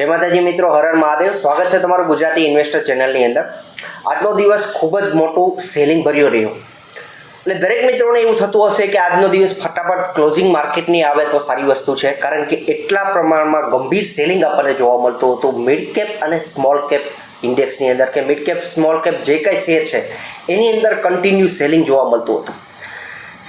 જય માતાજી મિત્રો હરણ મહાદેવ. સ્વાગત છે તમારું ગુજરાતી ઇન્વેસ્ટર ચેનલની અંદર. આજનો દિવસ ખૂબ જ મોટું સેલિંગ ભર્યો રહ્યો. એટલે દરેક મિત્રોને એવું થતું હશે કે આજનો દિવસ ફટાફટ ક્લોઝિંગ માર્કેટની આવે તો સારી વસ્તુ છે. કારણ કે એટલા પ્રમાણમાં ગંભીર સેલિંગ આપણને જોવા મળતું હતું. મિડ કેપ અને સ્મોલ કેપ ઇન્ડેક્સની અંદર કે મિડ કેપ સ્મોલ કેપ જે કાંઈ શેર છે, એની અંદર કન્ટિન્યુ સેલિંગ જોવા મળતું હતું.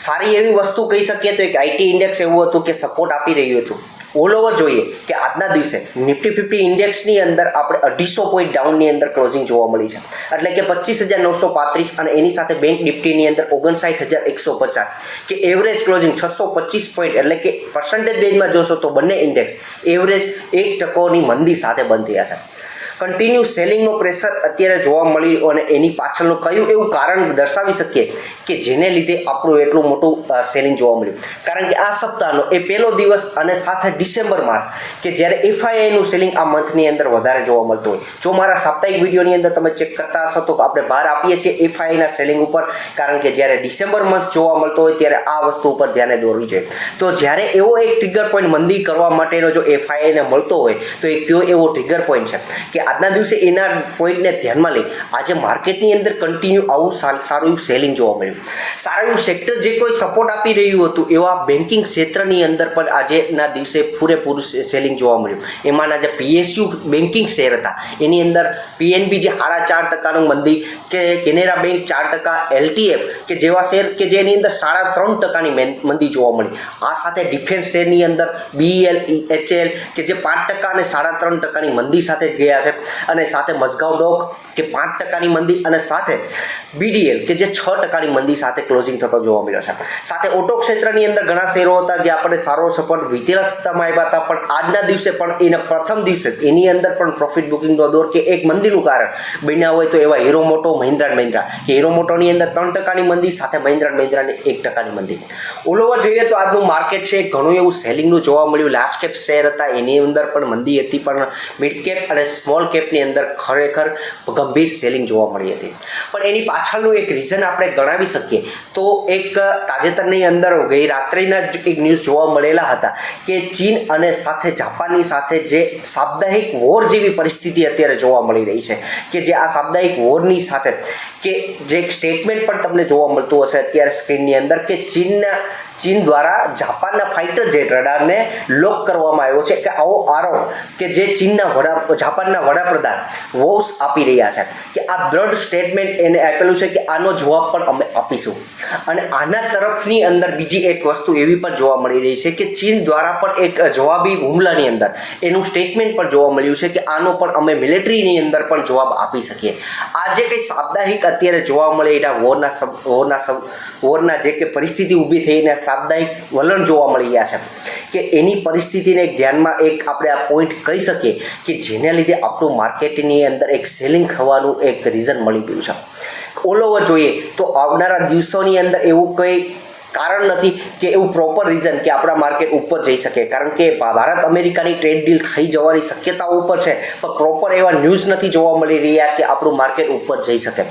સારી એવી વસ્તુ કહી શકીએ તો એક આઈટી ઇન્ડેક્સ એવું હતું કે સપોર્ટ આપી રહ્યું હતું. ઓલ ઓવર જોઈએ કે આજના દિવસે નિફ્ટી ફિફ્ટી ઇન્ડેક્સની અંદર આપણે અઢીસો પોઈન્ટ ડાઉનની અંદર ક્લોઝિંગ જોવા મળી છે. એટલે કે પચીસ હજાર નવસો પાંત્રીસ અને એની સાથે બેંક નિફ્ટીની અંદર ઓગણસાઠ હજાર એકસો પચાસ કે એવરેજ ક્લોઝિંગ છસો પચીસ પોઈન્ટ એટલે કે પર્સન્ટેજ બેઝમાં જોશો તો બંને ઇન્ડેક્સ એવરેજ એક ટકોની મંદી સાથે બંધ થયા છે. કન્ટિન્યુ સેલિંગનો પ્રેશર અત્યારે જોવા મળ્યું અને એની પાછળનું કયું એવું કારણ દર્શાવી શકીએ? કે જેને લીધે આપણું એટલું મોટું સેલિંગ જોવા મળ્યું. કારણ કે આ સપ્તાહનો એ પહેલો દિવસ અને સાથે ડિસેમ્બર માસ કે જ્યારે એફઆઈઆઈનું સેલિંગ આ મંથની અંદર વધારે જોવા મળતું હોય. જો મારા સાપ્તાહિક વિડીયોની અંદર તમે ચેક કરતા હશો તો આપણે ભાર આપીએ છીએ એફઆઈઆઈના સેલિંગ ઉપર. કારણ કે જ્યારે ડિસેમ્બર મંથ જોવા મળતો હોય ત્યારે આ વસ્તુ ઉપર ધ્યાને દોરવી જોઈએ. તો જ્યારે એવો એક ટ્રિગર પોઈન્ટ મંદી કરવા માટેનો જો એફઆઈઆઈને મળતો હોય, તો એ કયો એવો ટ્રિગર પોઈન્ટ છે? કે આજના દિવસે એના પોઈન્ટને ધ્યાનમાં લઈ આજે માર્કેટની અંદર કન્ટિન્યુ આવું સારું સેલિંગ જોવા મળ્યું. સારું એવું સેક્ટર જે કોઈ સપોર્ટ આપી રહ્યું હતું, એવા બેન્કિંગ ક્ષેત્રની અંદર પણ આજેના દિવસે પૂરેપૂરું સેલિંગ જોવા મળ્યું. એમાંના જે પીએસયુ બેન્કિંગ શેર હતા, એની અંદર પીએનબી જે સાડા ચાર ટકાનું મંદી, કે કેનેરા બેંક ચાર ટકા એલટીએફ કે જેવા શેર, કે જેની અંદર સાડા ત્રણ ટકાની મંદી જોવા મળી. આ સાથે ડિફેન્સ શેરની અંદર બીએલ એચએલ કે જે પાંચ ટકા અને સાડા ત્રણ ટકાની મંદી સાથે ગયા છે. અને સાથે મઝગાંવ ડોક કે પાંચ ટકાની મંદી, અને સાથે બીડીએલ કે જે છ ટકાની મંદી સાથે ક્લોઝિંગ થતો જોવા મળ્યો છે. સાથે ઓટો ક્ષેત્રની અંદર ઘણા શેરો હતા જે આપણે સારો સપોર્ટ વીતેલા સપ્તાહમાં આવ્યા હતા, પણ આજના દિવસે પણ એના પ્રથમ દિવસે એની અંદર પણ પ્રોફિટ બુકિંગનો દોર કે એક મંદીનું કારણ બન્યા હોય તો એવા હીરો મોટો મહિન્દ્રા મહિન્દ્રા. કે હીરો મોટોની અંદર ત્રણ ટકાની મંદી, સાથે મહિન્દ્રા મહિન્દ્રાની એક ટકાની મંદી. ઓલ ઓવર જોઈએ તો આજનું માર્કેટ છે, ઘણું એવું સેલિંગનું જોવા મળ્યું. લાસ્ટ કેપ શેર હતા, એની અંદર પણ મંદી હતી, પણ મિડ કેપ અને સ્મોલ કેપની અંદર ખરેખર ગંભીર સેલિંગ જોવા મળી હતી. પણ એની પાછળનું એક રીઝન આપણે ગણાવી શકીએ. તો એક તાજેતરની અંદર ગઈ, રાત્રિના જ એક ન્યૂઝ જોવા મળેલા હતા કે ચીન અને સાથે જાપાનની સાથે જે સાપ્તાહિક વોર જેવી પરિસ્થિતિ અત્યારે જોવા મળી રહી છે, કે જે આ સાપ્તાહિક વોરની સાથે, કે જે એક સ્ટેટમેન્ટ પણ તમને જોવા મળતું હશે અત્યારે સ્ક્રીનની અંદર કે ચીનના, ચીન દ્વારા જાપાનના ફાઇટર જેટ રડારને લોક કરવામાં આવ્યો છે, કે આવો આરોપ કે જે ચીનના વડા, જાપાનના વડાપ્રધાન વોસ આપી રહ્યા છે, કે આ દ્રઢ સ્ટેટમેન્ટ એને આપેલું છે કે આનો જવાબ પણ અમે આપીશું. અને આના તરફની અંદર બીજી એક વસ્તુ એવી પણ જોવા મળી રહી છે કે ચીન દ્વારા પણ એક જવાબી હુમલાની અંદર, એનું સ્ટેટમેન્ટ પણ જોવા મળ્યું છે કે આનો પણ અમે મિલિટરીની અંદર પણ જવાબ આપી શકીએ. આ જે કંઈ સાપ્તાહિક અત્યારે જોવા મળે એના વોરના સબ વોરના સબ વોરના જે કે પરિસ્થિતિ ઊભી થઈ એના સાપ્તાહિક વલણ જોવા મળી રહ્યા છે. કે એની પરિસ્થિતિને ધ્યાનમાં એક આપણે આ પોઈન્ટ કહી શકીએ કે જેને લીધે આપણું માર્કેટની અંદર એક સેલિંગ થવાનું એક રીઝન મળી ગયું છે. ઓલ ઓવર જોઈએ. તો આવનારા દિવસોની અંદર એવું કંઈ કારણ નથી કે એવું પ્રોપર રીઝન કે આપણા માર્કેટ ઉપર જઈ શકે. કારણ કે ભારત અમેરિકાની ટ્રેડ ડીલ થઈ જવાની શક્યતાઓ ઉપર છે, પણ પ્રોપર એવા ન્યૂઝ નથી જોવા મળી રહ્યા કે આપણું માર્કેટ ઉપર જઈ શકે.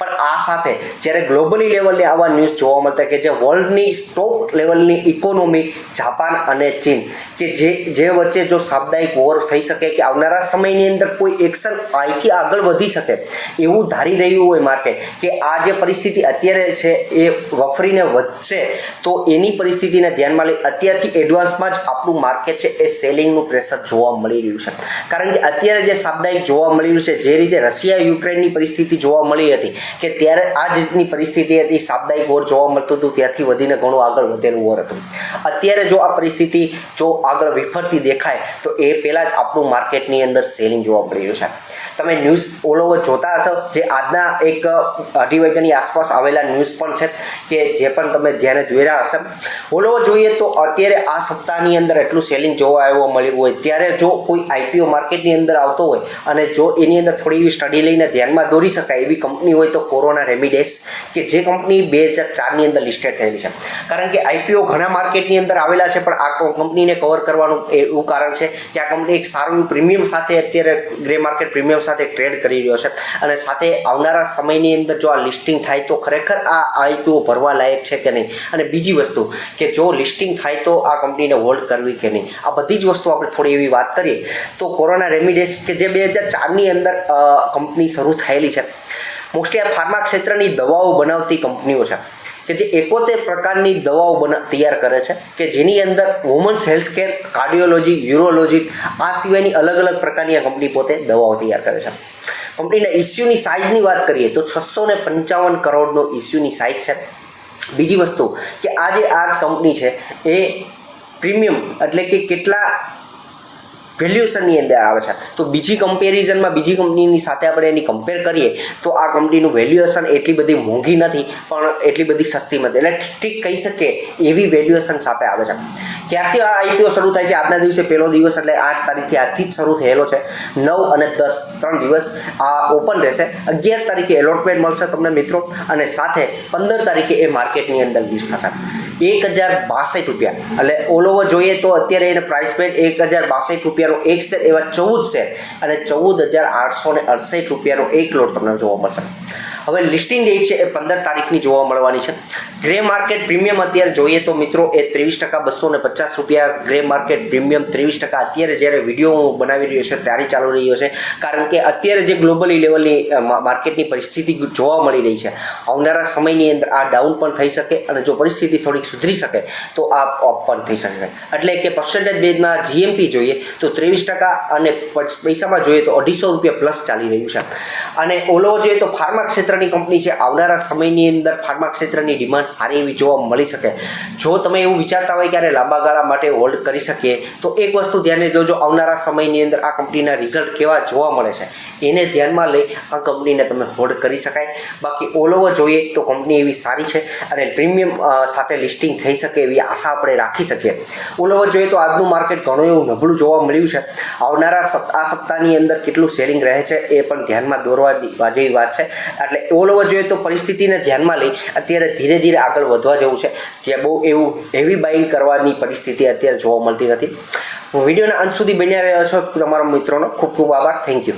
પણ આ સાથે જ્યારે ગ્લોબલી લેવલે આવા ન્યૂઝ જોવા મળતા કે જે વર્લ્ડની સ્ટોક લેવલની ઇકોનોમી જાપાન અને ચીન, કે જે જે વચ્ચે જો સાપ્તાહિક વોર થઈ શકે કે આવનારા સમયની અંદર કોઈ એક્શન અહીંથી આગળ વધી શકે, એવું ધારી રહ્યું હોય માર્કેટ કે આ જે પરિસ્થિતિ અત્યારે છે એ વફરીને વધશે તો એની પરિસ્થિતિને ધ્યાનમાં લઈ અત્યારથી એડવાન્સમાં જ આપણું માર્કેટ છે એ સેલિંગનું પ્રેશર જોવા મળી રહ્યું છે. કારણ કે અત્યારે જે સાપ્તાહિક જોવા મળી રહ્યું છે, જે રીતે રશિયા યુક્રેનની પરિસ્થિતિ જોવા મળી હતી કે ત્યારે આ જ રીતની પરિસ્થિતિ હતી, સાપ્તાહિક વોર જોવા મળતું હતું ત્યાંથી વધીને ઘણું આગળ વધેલું વોર હતું. અત્યારે જો આ પરિસ્થિતિ જો આગળ વિફરતી દેખાય, તો એ પહેલાં જ આપણું માર્કેટની અંદર સેલિંગ જોવા મળી રહ્યું છે. તમે ન્યૂઝ ઓલ ઓવર જોતા હશો, જે આજના એક અઢી વાગ્યાની આસપાસ આવેલા ન્યૂઝ પણ છે કે જે પણ તમે ધ્યાને જોયા હશે. ઓલ ઓવર જોઈએ તો અત્યારે આ સપ્તાહની અંદર એટલું સેલિંગ જોવા આવ્યો મળ્યું હોય. ત્યારે જો કોઈ આઈપીઓ માર્કેટની અંદર આવતો હોય અને જો એની અંદર થોડી એવી સ્ટડી લઈને ધ્યાનમાં દોરી શકાય એવી કંપની હોય તો કોરોના રેમિડેસ કે જે કંપની બે હજાર ચારની અંદર લિસ્ટેડ થયેલી છે. કારણ કે આઈપીઓ ઘણા માર્કેટની અંદર આવેલા છે, પણ આ કંપનીને કવર કરવાનું એવું કારણ છે કે આ કંપની એક સારું એવું પ્રીમિયમ સાથે અત્યારે ગ્રે માર્કેટ પ્રીમિયમ સાથે ટ્રેડ કરી રહ્યો છે. અને સાથે આવનારા સમયની અંદર જો આ લિસ્ટિંગ થાય તો ખરેખર આ આઈપીઓ ભરવા લાયક છે કે નહીં? અને બીજી વસ્તુ કે જો લિસ્ટિંગ થાય તો આ કંપનીને હોલ્ડ કરવી કે નહીં? આ બધી જ વસ્તુ આપણે થોડી એવી વાત કરીએ, તો કોરોના રેમિડેસ કે જે બે હજાર ચારની અંદર કંપની શરૂ થયેલી છે. મોસ્ટલી આ ફાર્મા ક્ષેત્રની દવાઓ બનાવતી કંપનીઓ છે, કે જે એકોતેર પ્રકારની દવાઓ બના, તૈયાર કરે છે, કે જેની અંદર women's health care cardiology urology આ સિવાયની અલગ અલગ પ્રકારની આ કંપની પોતે દવાઓ તૈયાર કરે છે. કંપનીના ઇસ્યુની સાઇઝની વાત કરીએ તો છસો ને પંચાવન કરોડનો ઇસ્યુની સાઇઝ છે. બીજી વસ્તુ કે આ જે આ કંપની છે એ પ્રીમિયમ એટલે કે કેટલા વેલ્યુએશનની અંદર આવે છે. તો બીજી કમ્પેરિઝનમાં બીજી કંપનીની સાથે આપણે એની કમ્પેર કરીએ, તો આ કંપનીનું વેલ્યુએશન એટલી બધી મોંઘી નથી, પણ એટલી બધી સસ્તી નથી. એટલે ઠીક કહી શકીએ, એવી વેલ્યુએશન સાથે આવે છે. ક્યારથી આ આઈપીઓ શરૂ થાય છે? આજના દિવસે પહેલો દિવસ, એટલે આઠ તારીખથી આજથી જ શરૂ થયેલો છે. નવ અને દસ, ત્રણ દિવસ આ ઓપન રહેશે. અગિયાર તારીખે એલોટમેન્ટ મળશે તમને મિત્રો, અને સાથે પંદર તારીખે એ માર્કેટની અંદર યુઝ થશે. એક હજાર બાસઠ રૂપિયા. એટલે ઓલ જોઈએ તો અત્યારે એને પ્રાઇસ પેડ એક હજાર બાસઠ રૂપિયાનો એક શેર એવા ચૌદ શેર અને ચૌદ હજાર આઠસો ને અડસઠ રૂપિયાનો એક લોટ તમને જોવા મળશે. હવે લિસ્ટિંગ ડેટ છે એ પંદર તારીખની જોવા મળવાની છે. ગ્રે માર્કેટ પ્રીમિયમ અત્યારે જોઈએ તો મિત્રો એ ત્રેવીસ ટકા બસો ને પચાસ રૂપિયા ગ્રે માર્કેટ પ્રીમિયમ ત્રેવીસ ટકા અત્યારે જ્યારે વીડિયો હું બનાવી રહ્યો છે ત્યારે ચાલુ રહ્યો છે. કારણ કે અત્યારે જે ગ્લોબલી લેવલની માર્કેટની પરિસ્થિતિ જોવા મળી રહી છે. આવનારા સમયની અંદર આ ડાઉન પણ થઈ શકે અને જો પરિસ્થિતિ થોડીક સુધરી શકે તો આ ઓફ પણ થઈ શકે. એટલે કે પર્સન્ટેજ બેઝમાં જીએમપી જોઈએ તો ત્રેવીસ ટકા અને પૈસ- પૈસામાં જોઈએ તો અઢીસો રૂપિયા પ્લસ ચાલી રહ્યું છે. અને ઓલો જોઈએ તો ફાર્મા ક્ષેત્રની કંપની છે. આવનારા સમયની અંદર ફાર્મા ક્ષેત્રની ડિમાન્ડ સારી એવી જોવા મળી શકે. જો તમે એવું વિચારતા હોય ક્યારે લાંબા ગાળા માટે હોલ્ડ કરી શકીએ, તો એક વસ્તુ ધ્યાને જોજો, આવનારા સમયની અંદર આ કંપનીના રિઝલ્ટ કેવા જોવા મળે છે. એને ધ્યાનમાં લઈ આ કંપનીને તમે હોલ્ડ કરી શકાય. બાકી ઓલ ઓવર જોઈએ તો કંપની એવી સારી છે અને પ્રીમિયમ સાથે લિસ્ટિંગ થઈ શકે એવી આશા આપણે રાખી શકીએ. ઓલ ઓવર જોઈએ તો આજનું માર્કેટ ઘણું એવું નબળું જોવા મળ્યું છે. આવનારા આ સપ્તાહની અંદર કેટલું સેલિંગ રહે છે એ પણ ધ્યાનમાં દોરવા જેવી વાત છે. એટલે ઓલ ઓવર જોઈએ તો પરિસ્થિતિને ધ્યાનમાં લઈ અત્યારે ધીરે ધીરે આગળ વધવા જેવું છે. જે બહુ એવું હેવી બાઇંગ કરવાની પરિસ્થિતિ અત્યારે જોવા મળતી નથી. હું વિડીયોના અંત સુધી બન્યા રહ્યો છો. તમારા મિત્રોનો ખૂબ ખૂબ આભાર. Thank you